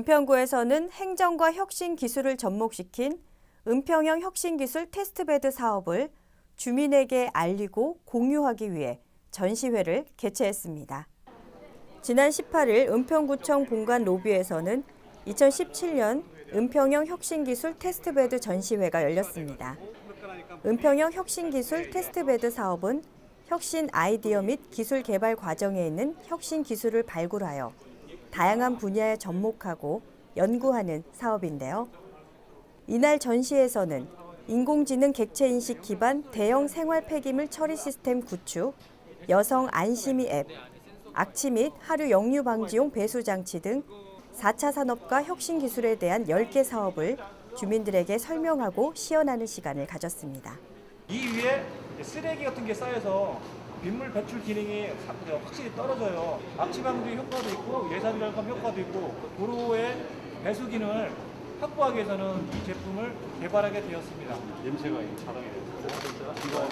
은평구에서는 행정과 혁신 기술을 접목시킨 은평형 혁신기술 테스트베드 사업을 주민에게 알리고 공유하기 위해 전시회를 개최했습니다. 지난 18일 은평구청 본관 로비에서는 2017년 은평형 혁신기술 테스트베드 전시회가 열렸습니다. 은평형 혁신기술 테스트베드 사업은 혁신 아이디어 및 기술 개발 과정에 있는 혁신 기술을 발굴하여 다양한 분야에 접목하고 연구하는 사업인데요. 이날 전시에서는 인공지능 객체 인식 기반 대형 생활 폐기물 처리 시스템 구축, 여성 안심이 앱, 악취 및 하류 역류 방지용 배수 장치 등 4차 산업과 혁신 기술에 대한 10개 사업을 주민들에게 설명하고 시연하는 시간을 가졌습니다. 이 위에 쓰레기 같은 게 쌓여서 빗물 배출 기능이 사- 확실히 떨어져요. 악취 방지 효과도 있고 예산 절감 효과도 있고 도로의 배수 기능을 확보하기 위해서는 이 제품을 개발하게 되었습니다. 냄새가 이 자동이 돼서 이거